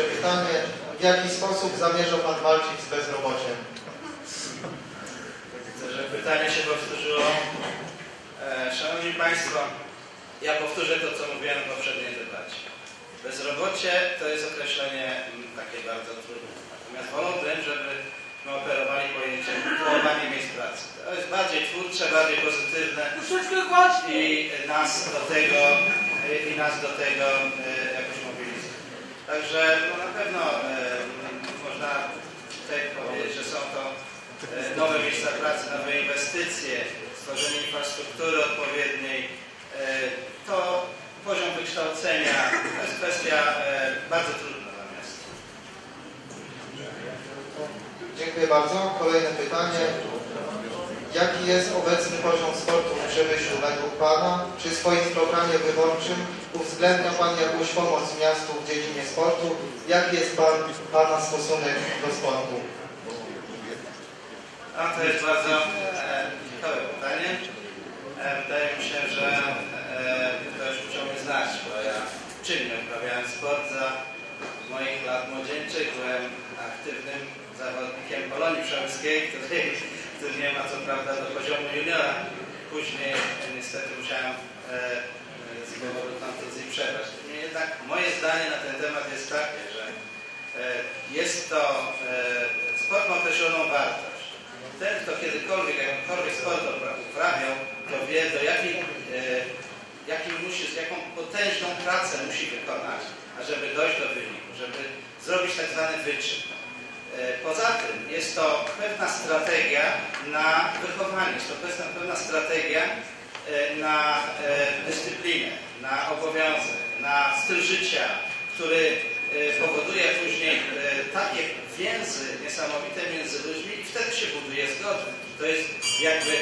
Pierwsze pytanie. W jaki sposób zamierza Pan walczyć z bezrobociem? Widzę, że pytanie się powtórzyło. E, Szanowni Państwo, ja powtórzę to, co mówiłem w poprzedniej debacie. Bezrobocie to jest określenie mm, takie bardzo trudne. Natomiast wolałbym, żebyśmy operowali pojęciem połowanie miejsc pracy. To jest bardziej twórcze, bardziej pozytywne i nas do tego, i nas do tego e. Także no, na pewno e, można tutaj powiedzieć, że są to e, nowe miejsca pracy, nowe inwestycje, stworzenie infrastruktury odpowiedniej. E, To poziom wykształcenia to jest kwestia e, bardzo trudna natomiast. Dziękuję bardzo. Kolejne pytanie. Jaki jest obecny poziom sportu w Przemyślu według Pana? Czy w swoim programie wyborczym uwzględnia Pan jakąś pomoc miastu w dziedzinie sportu? Jaki jest Pan, Pana stosunek do sportu? A to jest bardzo e, ciekawe pytanie. E, wydaje mi się, że e, to już musiał znać, bo ja czynnie uprawiałem sport za moich lat młodzieńczych. Byłem aktywnym zawodnikiem Polonii Przemyskiej, który, który nie ma co prawda do poziomu juniora. Później e, niestety musiałem e, e, z powodu kontuzji przerwać. Niemniej Jednak moje zdanie na ten temat jest takie, że jest to, sport ma określoną wartość. Ten, kto kiedykolwiek, jakąkolwiek sport upra- uprawiał, to wie, do jakiej, jakim musi, jaką potężną pracę musi wykonać, ażeby dojść do wyniku, żeby zrobić tak zwany wyczyn. E, Poza tym jest to pewna strategia na wychowanie, jest to pewna, strategia e, na e, dyscyplinę, na obowiązek, na styl życia, który powoduje później takie więzy niesamowite między ludźmi i wtedy się buduje zgodę. To jest jakby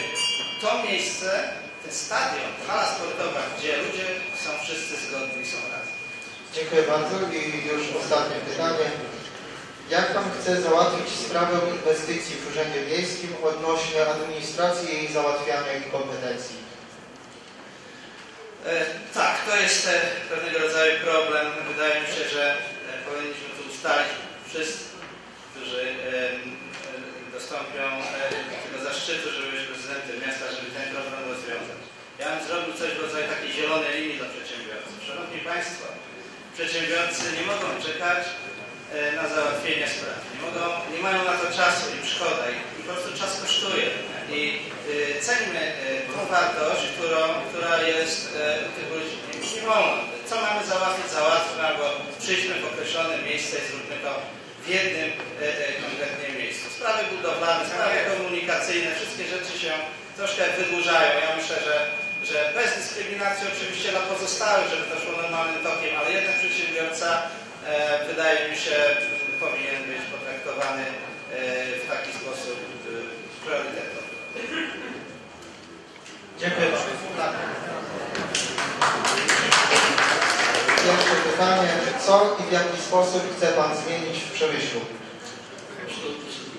to miejsce, ten stadion, hala sportowa, gdzie ludzie są wszyscy zgodni i są razem. Dziękuję bardzo i już ostatnie pytanie. Jak Pan chce załatwić sprawę inwestycji w Urzędzie Miejskim odnośnie administracji i załatwiania kompetencji? E, tak, to jest e, pewnego rodzaju problem. Wydaje mi się, że e, powinniśmy tu ustalić wszyscy, którzy e, dostąpią e, tego zaszczytu, żeby być prezydentem miasta, żeby ten problem rozwiązać. Ja bym zrobił coś w rodzaju takiej zielonej linii dla przedsiębiorców. Szanowni Państwo, przedsiębiorcy nie mogą czekać na załatwienie spraw. Nie, mogą, nie mają na to czasu i szkoda i, i po prostu czas kosztuje. I y, ceńmy y, tą wartość, którą, która jest u tych ludzi. Nie, wolno. Co mamy załatwić, załatwmy, albo przyjdźmy w określone miejsce i zróbmy to w jednym y, konkretnym miejscu. Sprawy budowlane, sprawy komunikacyjne, wszystkie rzeczy się troszkę wydłużają. Ja myślę, że, że bez dyskryminacji oczywiście dla pozostałych, żeby to szło normalnym tokiem, ale jednak przedsiębiorca e, wydaje mi się powinien być potraktowany e, w taki sposób e, priorytetowy. Dziękuję bardzo. Pierwsze pytanie. Co i w jaki sposób chce Pan zmienić w Przemyślu?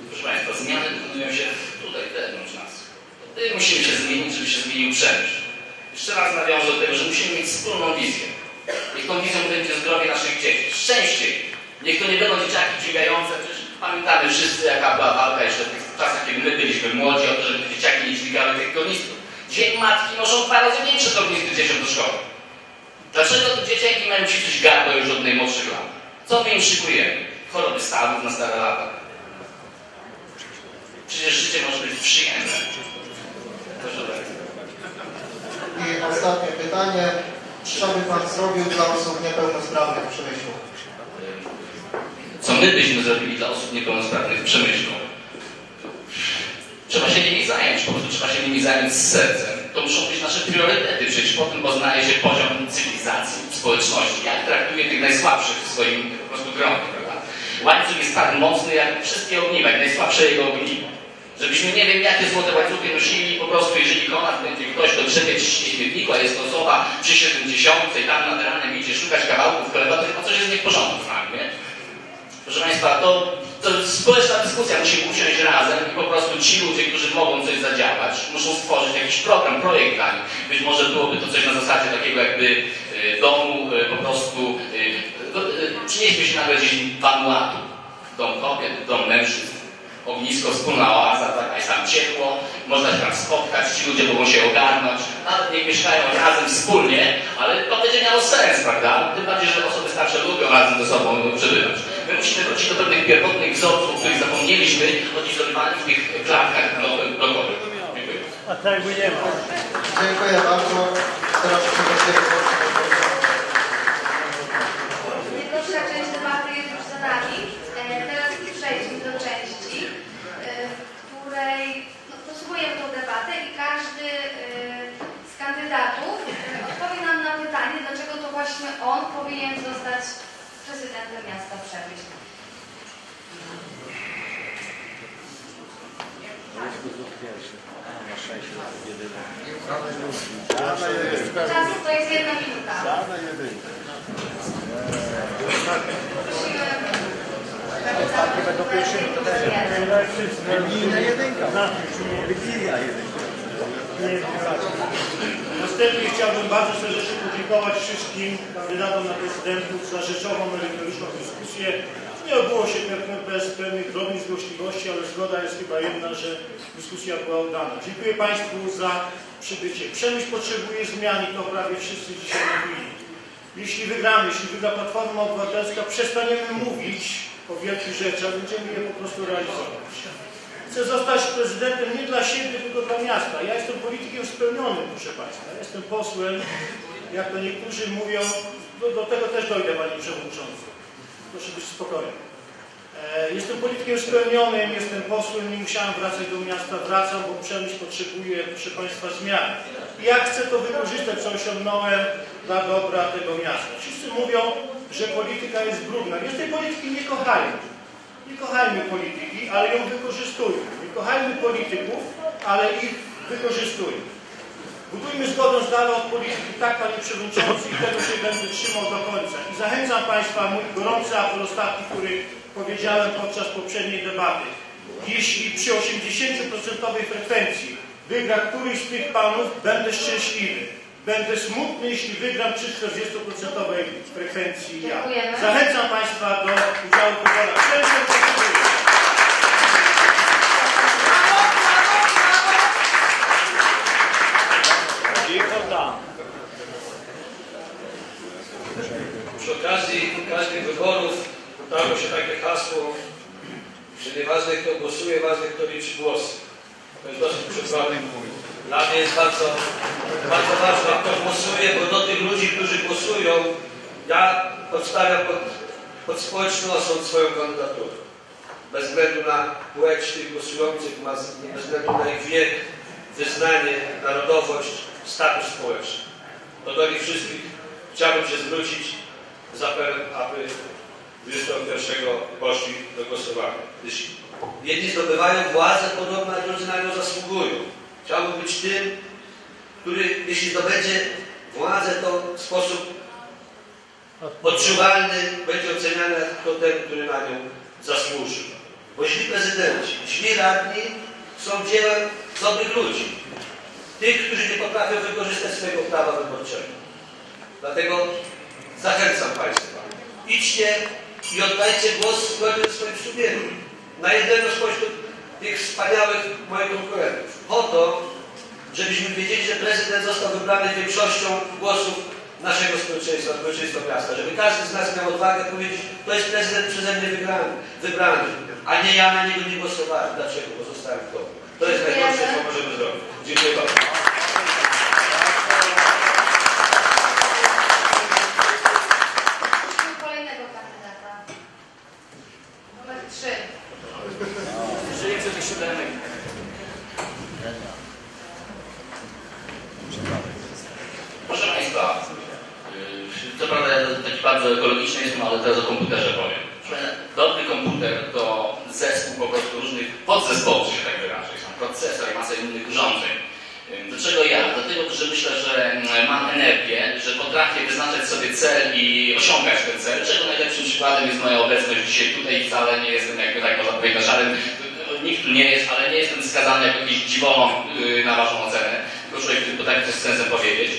Proszę Państwa, zmiany dokonują się tutaj, wewnątrz nas. My musimy się zmienić, żeby się zmienił przemysł. Jeszcze raz nawiążę do tego, że musimy mieć wspólną wizję. Niech tą wizją będzie zdrowie naszych dzieci. Szczęście. Niech to nie będą dzieciaki dźwigające. Przecież pamiętamy wszyscy, jaka była walka jeszcze w tych czasach, kiedy my byliśmy młodzi, o to, żeby dzieciaki nie dźwigały tych tornistrów. Dzień matki noszą dwa razy większe tornistry dzieciom do szkoły. Dlaczego te dzieciaki mają ćwiczyć gardło już od najmłodszych lat? Co my im szykujemy? Choroby stawów na stare lata. Przecież życie może być przyjemne. Proszę bardzo. I ostatnie pytanie. Co by Pan zrobił dla osób niepełnosprawnych w Przemyślu? Co my byśmy zrobili dla osób niepełnosprawnych w Przemyślu? Trzeba się nimi zająć, po prostu trzeba się nimi zająć z sercem. To muszą być nasze priorytety, przecież potem poznaje się poziom cywilizacji, społeczności, jak traktuje tych najsłabszych w swoim po prostu gronie, prawda? Łańcuch jest tak mocny jak wszystkie ogniwa, najsłabsze jego ogniwo. Żebyśmy nie wiem jakie złote łańcuchy nosili, po prostu jeżeli konar będzie ktoś do drzewie ciśnie śmietniku, a jest to osoba przy 70 i tam nad ranem idzie szukać kawałków chleba, to chyba coś jest nie w porządku z nami, nie? Proszę Państwa, to, to społeczna dyskusja. Musimy usiąść razem i po prostu ci ludzie, którzy mogą coś zadziałać, muszą stworzyć jakiś program, projekt dla nich. Być może byłoby to coś na zasadzie takiego jakby e, domu e, po prostu e, do- e, przynieśmy się nagle gdzieś w Vanuatu, dom kobiet, dom mężczyzn, ognisko, wspólna oaza, taka jest tam ciepło, można się tam spotkać, ci ludzie mogą się ogarnąć, nawet nie mieszkają razem wspólnie, ale to będzie miało sens, prawda? Tym bardziej, że osoby starsze lubią razem ze sobą przebywać. My musimy wrócić do pewnych pierwotnych wzorców, których zapomnieliśmy, odizolowani w tych klatkach blokowych. Dziękuję. A tak. Dziękuję bardzo. Teraz. Najgorsza część debaty jest już za nami. E, Teraz przejdźmy do części, e, w której no, podsumujemy tę debatę i każdy e, z kandydatów e, odpowie nam na pytanie, dlaczego to właśnie on powinien zostać prezydentem miasta Przemyśl. Czas to jest jedna minuta. Prosimy Religijna jedynka. Jedynka. Następnie chciałbym bardzo serdecznie podziękować wszystkim kandydatom na prezydentów za rzeczową, merytoryczną dyskusję. Nie odbyło się pewnie bez pewnych drobnych złośliwości, ale zgoda jest chyba jedna, że dyskusja była udana. Dziękuję Państwu za przybycie. Przemysł potrzebuje zmian i to prawie wszyscy dzisiaj mówili. Jeśli wygramy, jeśli wygra Platforma Obywatelska, przestaniemy mówić o wielkich rzeczach, będziemy je po prostu realizować. Chcę zostać prezydentem nie dla siebie, tylko dla miasta. Ja jestem politykiem spełnionym, proszę Państwa. Ja Jestem posłem, jak to niektórzy mówią, do, do tego też dojdę, Panie Przewodniczący. Proszę być spokojny. E, jestem politykiem spełnionym, jestem posłem, nie musiałem wracać do miasta, wracam, bo przemysł potrzebuje, proszę Państwa, zmian. I ja chcę to wykorzystać, co osiągnąłem dla dobra tego miasta. Wszyscy mówią, że polityka jest brudna. Więc tej polityki nie kochają. Nie kochajmy polityki, ale ją wykorzystujmy. Nie kochajmy polityków, ale ich wykorzystujmy. Budujmy zgodę z dala od polityki, tak Panie Przewodniczący, i tego się będę trzymał do końca. I zachęcam Państwa, mój gorący apel ostatni, który powiedziałem podczas poprzedniej debaty. Jeśli przy 80% frekwencji wygra któryś z tych panów, będę szczęśliwy. Będę smutny, jeśli wygram przy 40% frekwencji ja. Zachęcam Państwa do udziału w wyborach. Serdecznie dziękuję. Cicho tam. Przy okazji każdych wyborów udało się takie hasło, że nieważne kto głosuje, ważne kto liczy głosy. To jest dosyć przykładny. Dla mnie jest bardzo, bardzo ważne bo do tych ludzi, którzy głosują, ja podstawiam pod, pod społeczny osąd swoją kandydaturę. Bez względu na płeć tych głosujących, bez względu na ich wiek, wyznanie, narodowość, status społeczny. To do nich wszystkich chciałbym się zwrócić z apelem, aby 21 poszli do głosowania. Gdyż jedni zdobywają władzę podobno, a drudzy na nią zasługują. Chciałbym być tym, który, jeśli zdobędzie władzę, to w sposób odczuwalny będzie oceniany jako ten, który na nią zasłużył. Bo źli prezydenci, źli radni są dziełem dobrych ludzi. Tych, którzy nie potrafią wykorzystać swojego prawa wyborczego. Dlatego zachęcam Państwa. Idźcie i oddajcie głos zgodnie ze swoim sumieniem. Na jednego spośród tych wspaniałych moich konkurentów. Po to, żebyśmy wiedzieli, że prezydent został wybrany większością głosów naszego społeczeństwa, społeczeństwa miasta. Żeby każdy z nas miał odwagę powiedzieć, to jest prezydent przeze mnie wybrany, wybrany, a nie ja na niego nie głosowałem. Dlaczego? Bo zostałem w domu. To jest najgorsze, co możemy zrobić. Dziękuję bardzo. Prosimy kolejnego kandydata. Numer 3. Jeżeli chcesz siódemek. Proszę Państwa, yy, co prawda ja taki bardzo jestem, ale teraz o komputerze powiem. Dobry komputer to zespół po prostu różnych podzespołów, że tak wyrażę. Są procesor i masa innych urządzeń. Dlaczego ja? Dlatego, że myślę, że mm, mam energię, że potrafię wyznaczać sobie cel i osiągać ten cel, czego najlepszym przykładem jest moja obecność dzisiaj tutaj. Wcale nie jestem, jakby tak można powiedzieć, szarym nikt tu nie jest, ale nie jestem skazany jako jakiś yy, na waszą ocenę. Tylko człowiek, który potrafi coś z sensem powiedzieć.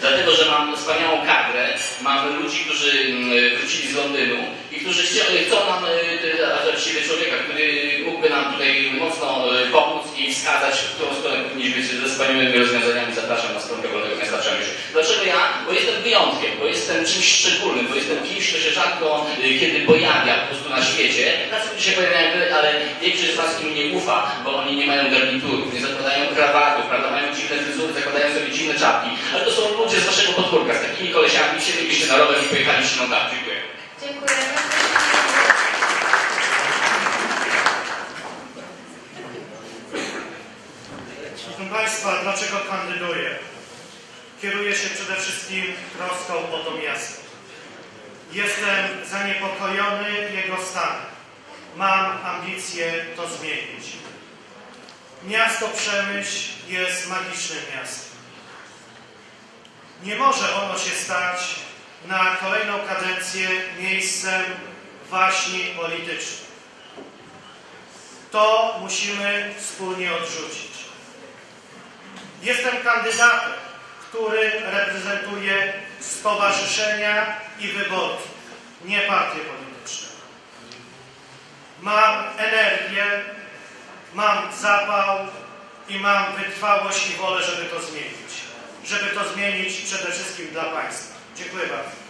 Dlatego, że mam wspaniałą kadrę, mam ludzi, którzy mm, wrócili z Londynu i którzy chcą nam, y, a właściwie człowieka, który mógłby nam tutaj mocno y, pomóc i wskazać, w którą stronę powinniśmy iść ze wspaniałymi rozwiązaniami. Zapraszam na stronę Wolnego Miasta Przemyśl. Dlaczego ja? Bo jestem wyjątkiem, bo jestem czymś szczególnym, bo jestem kimś, kto się rzadko y, kiedy pojawia po prostu na świecie. Na co się pojawiają, ale większość z Was im nie ufa, bo oni nie mają garniturów, nie zakładają krawatów, prawda, mają dziwne fryzury, zakładają sobie dziwne czapki. Ale to są ludzie z Waszego podwórka, z takimi kolesiami wsiedlibyście na rower i pojechaliście na targ. Dziękuję. Dziękujemy. Proszę Państwa, dlaczego kandyduję? Kieruję się przede wszystkim troską o to miasto. Jestem zaniepokojony jego stanem. Mam ambicje to zmienić. Miasto Przemyśl jest magicznym miastem. Nie może ono się stać na kolejną kadencję miejscem waśni politycznych. To musimy wspólnie odrzucić. Jestem kandydatem, który reprezentuje stowarzyszenia i wyborców, nie partie polityczne. Mam energię, mam zapał i mam wytrwałość i wolę, żeby to zmienić. Żeby to zmienić przede wszystkim dla Państwa. Dziękuję bardzo.